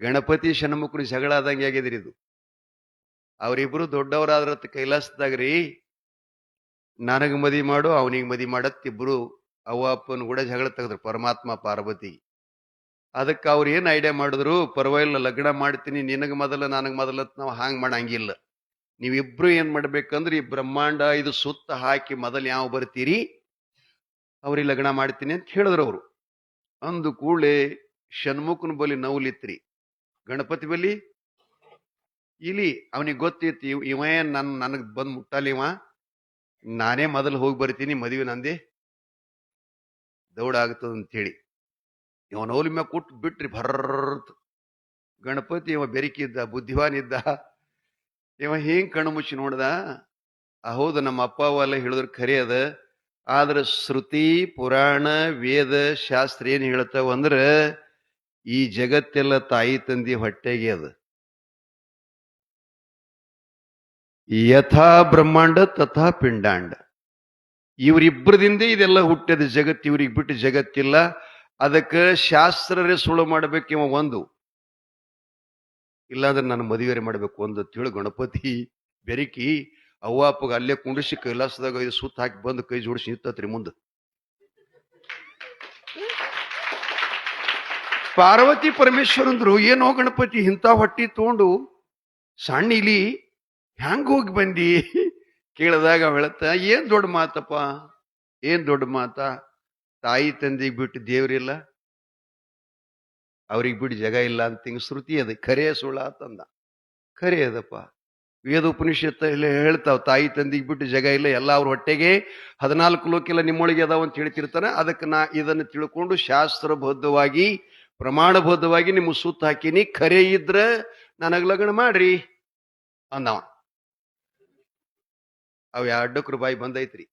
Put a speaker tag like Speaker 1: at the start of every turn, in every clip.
Speaker 1: ಗಣಪತಿ ಷಣ್ಮುಖರು ಜಗಳ ಆದಂಗೆ ಆಗಿದ್ರಿ ಇದು. ಅವರಿಬ್ರು ದೊಡ್ಡವರಾದ್ರ ಕೈಲಾಸದಾಗ್ರಿ, ನನಗೆ ಮದಿ ಮಾಡು, ಅವನಿಗೆ ಮದಿ ಮಾಡತ್, ಇಬ್ರು ಅವ್ವ ಅಪ್ಪನ ಕೂಡ ಜಗಳ ತೆಗೆದ್ರು, ಪರಮಾತ್ಮ ಪಾರ್ವತಿ. ಅದಕ್ಕೆ ಅವ್ರು ಏನು ಐಡಿಯಾ ಮಾಡಿದ್ರು, ಪರವಾಗಿಲ್ಲ, ಲಗ್ನ ಮಾಡ್ತೀನಿ, ನಿನಗೆ ಮೊದಲು, ನನಗೆ ಮೊದಲ ನಾವು ಹಾಂಗ್ ಮಾಡಂಗಿಲ್ಲ. ನೀವಿಬ್ರು ಏನು ಮಾಡ್ಬೇಕಂದ್ರೆ, ಈ ಬ್ರಹ್ಮಾಂಡ ಇದು ಸುತ್ತ ಹಾಕಿ ಮೊದಲು ಯಾವ ಬರ್ತೀರಿ, ಅವ್ರಿಗೆ ಲಗ್ನ ಮಾಡ್ತೀನಿ ಅಂತ ಹೇಳಿದ್ರು ಅವರು. ಅಂದು ಕೂಡಲೇ ಷಣ್ಮುಖನ ಬಲಿ ನೌಲಿತ್ರಿ ಗಣಪತಿ ಬಲಿ ಇಲಿ ಅವನಿಗೆ ಗೊತ್ತಿತ್ತು ಇವ್ ಇವ ಏನ್ ನನ್ ನನಗ್ ಬಂದ್ ಮುಟ್ಟಲ್ಲ ಇವ. ನಾನೇ ಮೊದಲು ಹೋಗಿ ಬರ್ತೀನಿ ಮದುವೆ ನಂದಿ. ದೌಡ ಆಗ್ತದ ಅಂತೇಳಿ ಇವನ ನೌಲಿ ಮ್ಯಾಗ ಕೊಟ್ಟು ಬಿಟ್ರಿ ಭರ್ರತ್ ಗಣಪತಿ ಇವ ಬೆರಿಕಿದ್ದ ಬುದ್ಧಿವಾನ್ ಇದ್ದ. ಇವ ಹಿಂಗೆ ಕಣ್ಣು ಮುಚ್ಚಿ ನೋಡ್ದ? ಆ, ಹೌದು ನಮ್ಮ ಅಪ್ಪ ಅವೆಲ್ಲ ಹೇಳಿದ್ರೆ ಖರೆ ಅದ. ಆದ್ರೆ ಶ್ರುತಿ ಪುರಾಣ ವೇದ ಶಾಸ್ತ್ರ ಏನು ಹೇಳ್ತಾವ ಅಂದ್ರ ಈ ಜಗತ್ತೆಲ್ಲ ತಾಯಿ ತಂದಿ ಹೊಟ್ಟೆಗೆ ಅದು. ಯಥಾ ಬ್ರಹ್ಮಾಂಡ ತಥಾ ಪಿಂಡಾಂಡ. ಇವರಿಬ್ಬರದಿಂದ ಇದೆಲ್ಲ ಹುಟ್ಟದ ಜಗತ್ತು, ಇವ್ರಿಗೆ ಬಿಟ್ಟು ಜಗತ್ತಿಲ್ಲ. ಅದಕ್ಕೆ ಶಾಸ್ತ್ರರೇ ಸುಳು ಮಾಡ್ಬೇಕು ಇವ ಒಂದು. ಇಲ್ಲಾಂದ್ರೆ ನಾನು ಮದುವೆ ಮಾಡ್ಬೇಕು ಒಂದು ತಿಳು ಗಣಪತಿ ಬೆರಿಕಿ ಅವ್ವಾಪಗ ಅಲ್ಲೇ ಕುಂಡಿಸಿ ಕೈಲಾಸದಾಗ ಇದು ಸುತ್ತ ಹಾಕಿ ಬಂದು ಕೈ ಜೋಡಿಸಿ ನಿಂತತ್ರಿ ಮುಂದೆ. ಪಾರ್ವತಿ ಪರಮೇಶ್ವರಂದ್ರು ಏನೋ ಗಣಪತಿ ಇಂಥ ಹೊಟ್ಟಿ ತೊಗೊಂಡು ಸಣ್ಣ ಇಲಿ ಹ್ಯಾಂಗ ಹೋಗಿ ಬಂದಿ? ಕೇಳಿದಾಗ ಹೇಳತ್ತ ಏನ್ ದೊಡ್ಡ ಮಾತಪ್ಪ? ಏನ್ ದೊಡ್ಡ ಮಾತ? ತಾಯಿ ತಂದಿಗೆ ಬಿಟ್ಟು ದೇವ್ರಿಲ್ಲ. ಅವ್ರಿಗೆ ಬಿಟ್ಟು ಜಗ ಇಲ್ಲ ಅಂತ ಹಿಂಗೆ ಶ್ರುತಿ ಅದ. ಖರೆ ಸುಳ್ಳ ಅಂತಂದ ಖರೆ ಅದಪ್ಪ. ವೇದ ಉಪನಿಷತ್ತ ಎಲ್ಲ ಹೇಳ್ತಾವ, ತಾಯಿ ತಂದಿಗೆ ಬಿಟ್ಟು ಜಗ ಇಲ್ಲ, ಎಲ್ಲ ಅವ್ರ ಹೊಟ್ಟೆಗೆ ಹದಿನಾಲ್ಕು ಲೋಕೆಲ್ಲ ನಿಮ್ಮೊಳಗೆ ಅದಾವ ಅಂತ ಹೇಳ್ತಿರ್ತಾನೆ. ಅದಕ್ಕೆ ನಾ ಇದನ್ನು ತಿಳ್ಕೊಂಡು ಶಾಸ್ತ್ರಬದ್ಧವಾಗಿ ಪ್ರಮಾಣಬದ್ಧವಾಗಿ ನಿಮ್ಮ ಸುತ್ತ ಹಾಕಿನಿ, ಖರೆ ಇದ್ರ ನನಗೆ ಲಗ್ನ ಮಾಡ್ರಿ, ಅಂದವ. ಅವ್ ಎರಡಕ್ರ ಬಾಯಿ ಬಂದೈತ್ರಿ.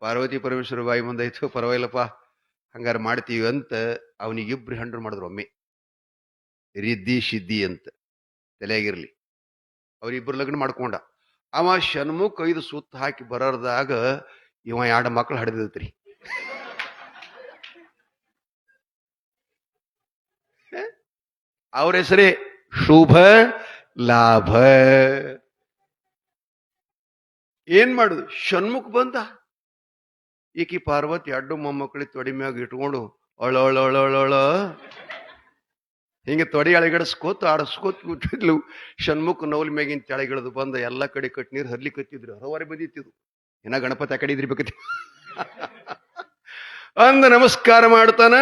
Speaker 1: ಪಾರ್ವತಿ ಪರಮೇಶ್ವರ ಬಾಯಿ ಬಂದೈತು, ಪರವಾಗಿಲ್ಲಪ್ಪ, ಹಂಗಾರೆ ಮಾಡ್ತೀವಿ ಅಂತ ಅವನಿಗಿಬ್ರು ಹಂಡ್ರು ಮಾಡಿದ್ರು ಒಮ್ಮೆ. ರಿದ್ದಿ ಸಿದ್ದಿ ಅಂತ, ತಲೆಯಾಗಿರ್ಲಿ. ಅವ್ರಿಬ್ರು ಲಗ್ನ ಮಾಡ್ಕೊಂಡ. ಅವ ಷಣ್ಮುಖ ಐದು ಸುತ್ತ ಹಾಕಿ ಬರೋದಾಗ ಇವ ಎರಡು ಮಕ್ಳು ಹಡ್ದೈತ್ರಿ ಅವ್ರ ಹೆಸರೇ ಶುಭ ಲಾಭ. ಏನ್ ಮಾಡುದು? ಷಣ್ಮುಖ ಬಂದ? ಈಕಿ ಪಾರ್ವತಿ ಅಡ್ಡು ಮೊಮ್ಮಕ್ಕಳಿಗೆ ತೊಡಿ ಮ್ಯಾಗ ಇಟ್ಕೊಂಡು ಅಳ ಅಳ ಅಳ ಅಳ ಅಳ ಹಿಂಗೆ ತೊಡಿ ಅಳಗಡಿಸ್ಕೋತ ಆಡಸ್ಕೋತ ಕೂತಿದ್ಲು. ಷಣ್ಮುಖ ನೌಲ್ ಮ್ಯಾಗಿನ ತೆಳಗಿಳಿದು ಬಂದ ಎಲ್ಲ ಕಡೆ ಕಟ್ ನೀರು ಹರ್ಲಿ ಕತ್ತಿದ್ರು. ಹರವಾರಿ ಬಂದಿತ್ತಿದ್ರು ಇನ್ನ ಗಣಪತಿ ಆ ಕಡೆ ಇದ್ರಿ ಬೇಕತಿ. ಅಂದ ನಮಸ್ಕಾರ ಮಾಡ್ತಾನ.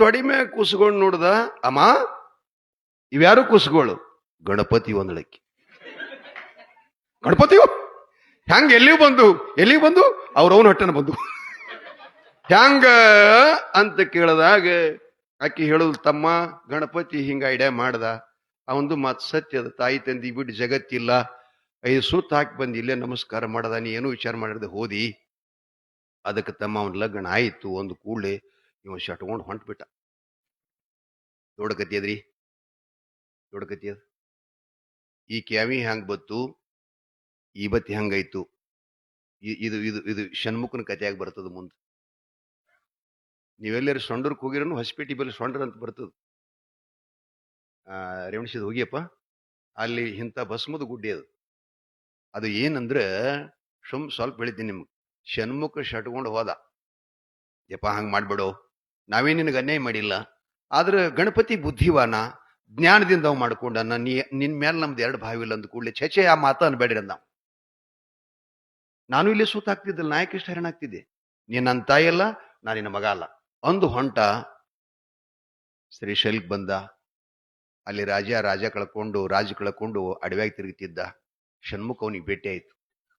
Speaker 1: ತೊಡಿ ಮ್ಯಾಗ ಕೂಸ್ಕೊಂಡು ನೋಡ್ದ, ಅಮ್ಮ ಇವ್ಯಾರು ಕುಸ್ಗಳು? ಗಣಪತಿ ಒಂದಳಕ್ಕೆ. ಗಣಪತಿ ಹ್ಯಾಂಗ ಎಲ್ಲಿ ಬಂದು ಎಲ್ಲಿ ಬಂದು? ಅವ್ರವನ ಹೊಟ್ಟೆನ ಬಂದು. ಹ್ಯಾಂಗ ಅಂತ ಕೇಳಿದಾಗ, ಆಕಿ ಹೇಳುದು, ತಮ್ಮ, ಗಣಪತಿ ಹಿಂಗ ಐಡಿಯಾ ಮಾಡ್ದ. ಅವಂದು ಮಾತು ಸತ್ಯದ ತಾಯಿ ತಂದಿ ಬಿಟ್ಟು ಜಗತ್ತಿಲ್ಲ. ಐದು ಸುತ್ತ ಹಾಕಿ ಬಂದು ಇಲ್ಲೇ ನಮಸ್ಕಾರ ಮಾಡದ. ನೀ ಏನೂ ವಿಚಾರ ಮಾಡಿರ್ದೆ ಹೋದಿ. ಅದಕ್ಕೆ ತಮ್ಮ ಅವನ ಲಗ್ನ ಆಯಿತು. ಒಂದು ಕೂಡಲೇ ಇವ ಶಟ್ಕೊಂಡು ಹೊಂಟ್ಬಿಟ್ಟ. ದೊಡ್ಡ ಕತಿ ಅದ ಈ ಕ್ಯಾವಿ ಹ್ಯಾಂಗ್ ಬತ್ತು? ಈ ಬತ್ತಿ ಹಂಗಾಯ್ತು ಇದು ಇದು ಇದು ಷಣ್ಮುಖನ ಕಥೆಯಾಗಿ ಬರ್ತದ ಮುಂದೆ. ನೀವೆಲ್ಲರೂ ಸೊಂಡರ್ಕ್ ಹೋಗಿರೋನು ಹೊಸಪೇಟೆ ಬಲ್ಲಿ ಸೊಂಡ್ರ ಅಂತ ಬರ್ತದ. ರೇವಣಿಸಿದ ಹೋಗಿಯಪ್ಪ, ಅಲ್ಲಿ ಇಂಥ ಭಸ್ಮದ ಗುಡ್ಡೆ ಅದು. ಅದು ಏನಂದ್ರೆ ಸುಮ್ ಸ್ವಲ್ಪ ಹೇಳಿದ್ದೀನಿ ನಿಮ್ಗೆ. ಷಣ್ಮುಖ ಶಟ್ಕೊಂಡು ಹೋದ. ಯಪ್ಪ ಹಂಗೆ ಮಾಡ್ಬೇಡು. ನಾವೇ ನಿನಗೆ ಅನ್ಯಾಯ ಮಾಡಿಲ್ಲ? ಆದ್ರೆ ಗಣಪತಿ ಬುದ್ಧಿವಾನ? ಜ್ಞಾನದಿಂದ ಅವು ಮಾಡ್ಕೊಂಡ ನೀ, ನಿನ್ ಮೇಲೆ ನಮ್ದು ಎರಡು ಭಾವಿಲ್ಲ ಅಂದ ಕೂಡಲೇ ಚೇಚೆ ಆ ಮಾತು ಅನ್ಬೇಡ್ರಿ ಅಂದ ನಾನು ಇಲ್ಲಿ ಸೂತಾಗ್ತಿದ್ದಿಲ್ಲ ನಾಯಕ ಇಷ್ಟ ಆಗ್ತಿದ್ದೆ. ನೀನ್ ನನ್ನ ತಾಯಿ ಅಲ್ಲ ನಾನು ನಿನ್ನ ಮಗ ಅಲ್ಲ. ಅಂದು ಹೊಂಟ ಶ್ರೀಶೈಲ್ಗೆ ಬಂದ. ಅಲ್ಲಿ ರಾಜ ರಾಜ ಕಳ್ಕೊಂಡು ರಾಜ ಕಳ್ಕೊಂಡು ಅಡವ್ಯಾಗಿ ತಿರುಗುತ್ತಿದ್ದ ಷಣ್ಮುಖ ಅವನಿಗೆ ಭೇಟಿ ಆಯ್ತು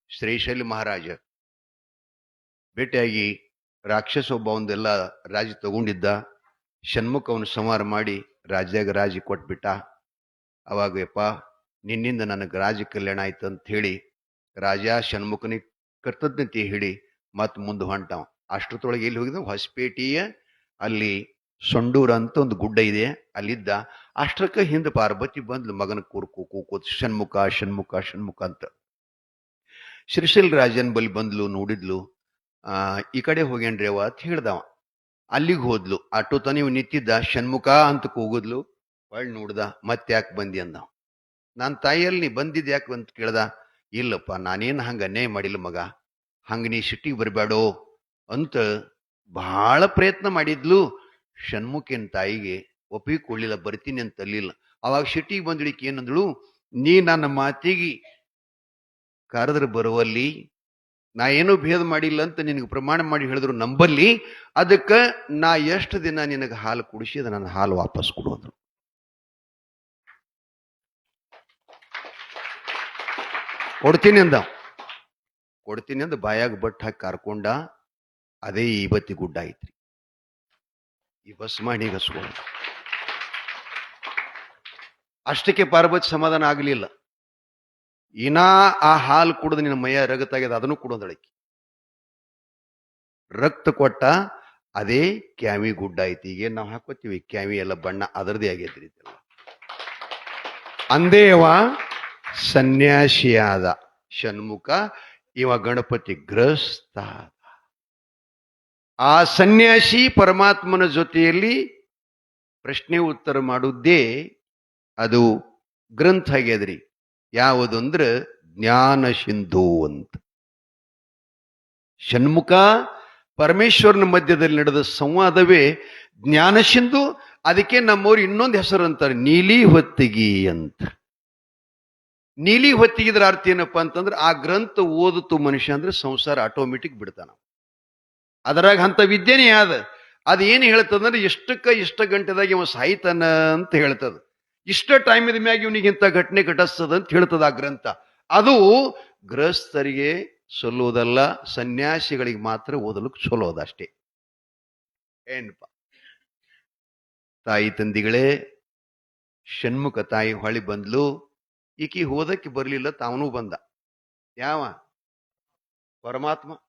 Speaker 1: ಶ್ರೀಶೈಲಿ ಮಹಾರಾಜ ಭೇಟಿಯಾಗಿ ರಾಕ್ಷಸ ಒಬ್ಬ ಒಂದೆಲ್ಲ ರಾಜ ತಗೊಂಡಿದ್ದ. ಷಣ್ಮುಖ ಅವನು ಸಂಹಾರ ಮಾಡಿ ರಾಜ್ಯಾಗ ರಾಜಿ ಕೊಟ್ಬಿಟ್ಟ. ಅವಾಗ ಯಪ್ಪ, ನಿನ್ನಿಂದ ನನಗೆ ರಾಜ ಕಲ್ಯಾಣ ಆಯ್ತು ಅಂತ ಹೇಳಿ, ರಾಜ ಷಣ್ಮುಖನಿಗೆ ಕರ್ತಜ್ಞತೆ ಹೇಳಿ ಮತ್ ಮುಂದೆ ಹೊಂಟವ. ಅಷ್ಟರೊಳಗೆ ಎಲ್ಲಿ ಹೋಗಿದ್ದ? ಹೊಸಪೇಟೆಯ ಅಲ್ಲಿ ಸೊಂಡೂರ ಅಂತ ಒಂದು ಗುಡ್ಡ ಇದೆ. ಅಲ್ಲಿದ್ದ ಅಷ್ಟಕ್ಕೆ ಹಿಂದೆ ಪಾರ್ವತಿ ಬಂದ್ಲು ಮಗನ ಕೂರ್ಕು ಕೂಕೋತ್ ಷಣ್ಮುಖ ಷಣ್ಮುಖ ಷಣ್ಮುಖ ಅಂತ. ಶ್ರೀಶೈಲ್ ರಾಜನ್ ಬಳಿ ಬಂದ್ಲು, ನೋಡಿದ್ಲು. ಈ ಕಡೆ ಹೋಗ್ಯಾನ್ರಿ ಅವ ಅಂತ ಹೇಳ್ದವ. ಅಲ್ಲಿಗೆ ಹೋದ್ಲು. ಆಟೋ ತನ ಇವ್ ನಿಂತಿದ್ದ, ಷಣ್ಮುಖ ಅಂತ ಕೂಗಿದ್ಲು. ಒಳ್ ನೋಡ್ದ ಮತ್ತೆ ಯಾಕೆ ಬಂದಿ ಅಂದ. ನನ್ನ ತಾಯಿಯಲ್ಲಿ ನೀ ಬಂದಿದ್ ಯಾಕೆ ಅಂತ ಕೇಳ್ದ? ಇಲ್ಲಪ್ಪ, ನಾನೇನು ಹಂಗ ಅನ್ಯಾಯ ಮಾಡಿಲ್ಲ ಮಗ. ಹಂಗ ನೀ ಸಿಟ್ಟಿಗೆ ಬರಬೇಡೋ ಅಂತ ಬಹಳ ಪ್ರಯತ್ನ ಮಾಡಿದ್ಲು. ಷಣ್ಮುಖಿನ ತಾಯಿಗೆ ಒಪ್ಪಿಕೊಳ್ಳಿಲ್ಲ ಬರ್ತೀನಿ ಅಂತ ಅಲ್ಲಿಲ್ಲ. ಅವಾಗ ಸಿಟ್ಟಿಗೆ ಬಂದಳಿಕೆ ಏನಂದಳು ನೀ ನನ್ನ ಮಾತಿಗೆ ಕರೆದ್ರೆ ಬರುವಲ್ಲಿ ನಾ ಏನೂ ಭೇದ ಮಾಡಿಲ್ಲ ಅಂತ ನಿನಗೆ ಪ್ರಮಾಣ ಮಾಡಿ ಹೇಳಿದ್ರು ನಂಬಲ್ಲಿ, ಅದಕ್ಕೆ ನಾ ಎಷ್ಟು ದಿನ ನಿನಗೆ ಹಾಲು ಕುಡಿಸಿದ ನನ್ನ ಹಾಲು ವಾಪಸ್ ಕೊಡೋದು ಕೊಡ್ತೀನಿ ಅಂದ. ಕೊಡ್ತೀನಿ ಅಂದ, ಬಾಯಾಗ ಬಟ್ ಹಾಕಿ ಕರ್ಕೊಂಡ, ಅದೇ ಇವತ್ತಿ ಗುಡ್ಡ ಐತ್ರಿ. ಈ ಬಸ್ ಮಾಡಿ ಹಸ್ಕೊಂಡು ಅಷ್ಟಕ್ಕೆ ಪಾರ್ವತಿ ಸಮಾಧಾನ ಆಗಲಿಲ್ಲ. ಇನಾ ಆ ಹಾಲು ಕುಡಿದು ನಿನ್ನ ಮೈಯ ರಗತಾಗ್ಯದ, ಅದನ್ನು ಕೊಡೋದಳಕಿ ರಕ್ತ ಕೊಟ್ಟ ಅದೇ ಕ್ಯಾಮಿ ಗುಡ್ಡ ಐತಿ. ಈಗ ನಾವು ಹಾಕೋತೀವಿ? ಕ್ಯಾಮಿ ಎಲ್ಲ ಬಣ್ಣ ಅದರದೇ ಆಗೈತ್ರಿ ಅಂದೇವ ಸನ್ಯಾಸಿಯಾದ ಷಣ್ಮುಖ, ಇವ ಗಣಪತಿ ಗ್ರಸ್ತ ಆ ಸನ್ಯಾಸಿ ಪರಮಾತ್ಮನ ಜೊತೆಯಲ್ಲಿ ಪ್ರಶ್ನೆ ಉತ್ತರ ಮಾಡುವುದೇ ಅದು ಗ್ರಂಥ ಆಗ್ಯದ್ರಿ ಯಾವುದು ಅಂದ್ರೆ ಜ್ಞಾನ ಸಿಂಧು ಅಂತ. ಷಣ್ಮುಖ ಪರಮೇಶ್ವರನ ಮಧ್ಯದಲ್ಲಿ ನಡೆದ ಸಂವಾದವೇ ಜ್ಞಾನ ಸಿಂಧು, ಅದಕ್ಕೆ ನಮ್ಮವ್ರು ಇನ್ನೊಂದು ಹೆಸರು ಅಂತಾರೆ, ನೀಲಿ ಹೊತ್ತಿಗಿ ಅಂತ. ನೀಲಿ ಹೊತ್ತಿಗಿದ್ರ ಅರ್ಥ ಏನಪ್ಪಾ ಅಂತಂದ್ರೆ ಆ ಗ್ರಂಥ ಓದಿತು ಮನುಷ್ಯ ಅಂದ್ರೆ ಸಂಸಾರ ಆಟೋಮೆಟಿಕ್ ಬಿಡ್ತಾನ ಅದರಾಗ ಅಂತ ವಿದ್ಯೆನೇ ಆದ ಏನು ಹೇಳ್ತದಂದ್ರೆ ಎಷ್ಟಕ್ಕ ಇಷ್ಟ ಗಂಟೆದಾಗ ಇವ ಸಾಯ್ತಾನ ಅಂತ ಹೇಳ್ತದ. ಇಷ್ಟ ಟೈಮ್ ಇದ ಮ್ಯಾಗ ಇವನಿಗೆ ಇಂಥ ಘಟನೆ ಘಟಿಸ್ತದ ಅಂತ ಹೇಳ್ತದ ಆ ಗ್ರಂಥ. ಅದು ಗೃಹಸ್ಥರಿಗೆ ಸೊಲ್ಲುವುದಲ್ಲ, ಸನ್ಯಾಸಿಗಳಿಗೆ ಮಾತ್ರ ಓದಲಿಕ್ಕೆ ಸೊಲ್ಲೋದಷ್ಟೇ ಏನಪ್ಪ? ತಾಯಿ ತಂದಿಗಳೇ, ಷಣ್ಮುಖ ತಾಯಿ ಹೊಳಿ ಬಂದ್ಲು, ಈಕಿ ಹೋದಕ್ಕೆ ಬರಲಿಲ್ಲ, ತಾವನೂ ಬಂದ. ಯಾವ? ಪರಮಾತ್ಮ.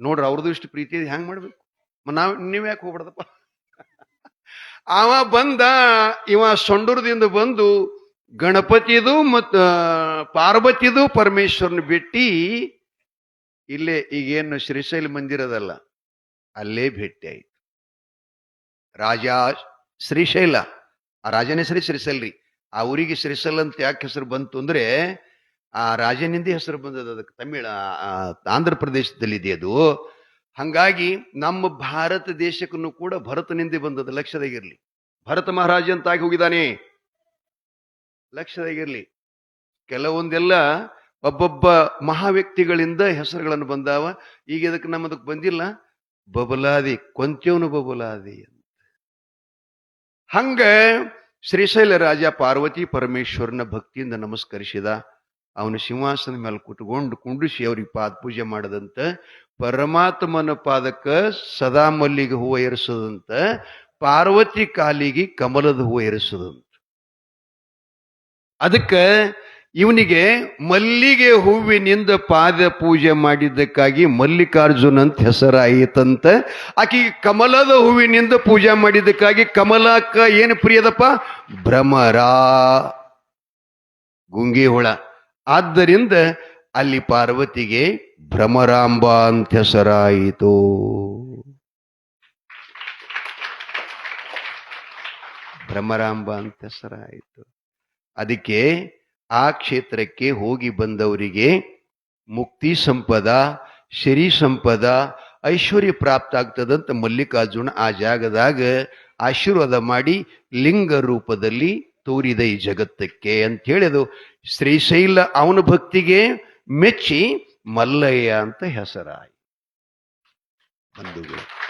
Speaker 1: ನೋಡ್ರಿ ಅವ್ರದ್ದು ಇಷ್ಟು ಪ್ರೀತಿ ಹೆಂಗೆ ಮಾಡ್ಬೇಕು? ನಾವ್, ನೀವ್ ಯಾಕೆ ಹೋಗ್ಬಾರ್ದಪ್ಪ ಅವ ಬಂದ, ಇವ ಸೊಂಡೂರದಿಂದ ಬಂದು ಗಣಪತಿದು ಮತ್ತು ಪಾರ್ವತಿದು ಪರಮೇಶ್ವರನ ಭೇಟಿ. ಇಲ್ಲೇ ಈಗೇನು ಶ್ರೀಶೈಲ ಮಂದಿರದಲ್ಲ ಅಲ್ಲೇ ಭೇಟಿ ಆಯ್ತು. ರಾಜ ಶ್ರೀಶೈಲ, ಆ ರಾಜನ ಶ್ರೀಶೈಲ್ ರೀ. ಆ ಊರಿಗೆ ಶ್ರೀಶೈಲ ಅಂತ ಯಾಕೆ ಹೆಸರು ಬಂತು ಅಂದ್ರೆ, ಆ ರಾಜನಿಂದ ಹೆಸರು ಬಂದದ ಅದಕ್ಕೆ ತಮಿಳ ಆಂಧ್ರ ಪ್ರದೇಶದಲ್ಲಿದೆ ಅದು ಹಂಗಾಗಿ ನಮ್ಮ ಭಾರತ ದೇಶಕ್ಕೂ ಕೂಡ ಭರತನಿಂದ ಬಂದದ ಲಕ್ಷದಾಗಿರ್ಲಿ ಭರತ ಮಹಾರಾಜ ಅಂತಾಗಿ ಹೋಗಿದ್ದಾನೆ. ಲಕ್ಷದಾಗಿರ್ಲಿ ಕೆಲವೊಂದೆಲ್ಲ ಒಬ್ಬೊಬ್ಬ ಮಹಾ ವ್ಯಕ್ತಿಗಳಿಂದ ಹೆಸರುಗಳನ್ನು ಬಂದಾವ. ಈಗ ಇದಕ್ಕೆ ನಮ್ಮದಕ್ಕೆ ಬಂದಿಲ್ಲ. ಬಬಲಾದಿ, ಕೊಂಚವನು ಬಬಲಾದಿ ಅಂತ. ಹಂಗ ಶ್ರೀಶೈಲ ರಾಜ ಪಾರ್ವತಿ ಪರಮೇಶ್ವರನ ಭಕ್ತಿಯಿಂದ ನಮಸ್ಕರಿಸಿದ ಅವನ ಸಿಂಹಾಸನ ಮೇಲೆ ಕುತ್ಕೊಂಡು ಕುಂಡಿಸಿ ಅವ್ರಿಗೆ ಪಾದ ಪೂಜೆ ಮಾಡದಂತ, ಪರಮಾತ್ಮನ ಪಾದಕ ಸದಾ ಮಲ್ಲಿಗೆ ಹೂವು ಏರಿಸದಂತ, ಪಾರ್ವತಿ ಕಾಲಿಗೆ ಕಮಲದ ಹೂವು ಏರಿಸದಂತ. ಅದಕ್ಕೆ ಇವನಿಗೆ ಮಲ್ಲಿಗೆ ಹೂವಿನಿಂದ ಪಾದ ಪೂಜೆ ಮಾಡಿದ್ದಕ್ಕಾಗಿ ಮಲ್ಲಿಕಾರ್ಜುನ್ ಅಂತ ಹೆಸರಾಯಿತಂತ, ಆಕೆಗೆ ಕಮಲದ ಹೂವಿನಿಂದ ಪೂಜೆ ಮಾಡಿದ್ದಕ್ಕಾಗಿ ಕಮಲಕ್ಕ ಏನು ಪ್ರಿಯದಪ್ಪ? ಭ್ರಮರ ಗುಂಗಿ ಹುಳ. ಆದ್ದರಿಂದ ಅಲ್ಲಿ ಪಾರ್ವತಿಗೆ ಭ್ರಮರಾಂಬ ಅಂತ ಹೆಸರಾಯಿತು ಭ್ರಮರಾಂಬ ಅಂತ ಹೆಸರಾಯಿತು ಅದಕ್ಕೆ ಆ ಕ್ಷೇತ್ರಕ್ಕೆ ಹೋಗಿ ಬಂದವರಿಗೆ ಮುಕ್ತಿ ಸಂಪದ ಶರೀ ಸಂಪದ, ಐಶ್ವರ್ಯ ಪ್ರಾಪ್ತ ಆಗ್ತದಂತ ಮಲ್ಲಿಕಾರ್ಜುನ ಆ ಜಾಗದಾಗ ಆಶೀರ್ವಾದ ಮಾಡಿ ಲಿಂಗ ರೂಪದಲ್ಲಿ ತೋರಿದ ಈ ಜಗತ್ತಕ್ಕೆ ಅಂತ ಶ್ರೀಶೈಲ ಅವನ ಭಕ್ತಿಗೆ ಮೆಚ್ಚಿ ಮಲ್ಲಯ್ಯ ಅಂತ ಹೆಸರಾಯಿ. ಬಂಧುಗಳು.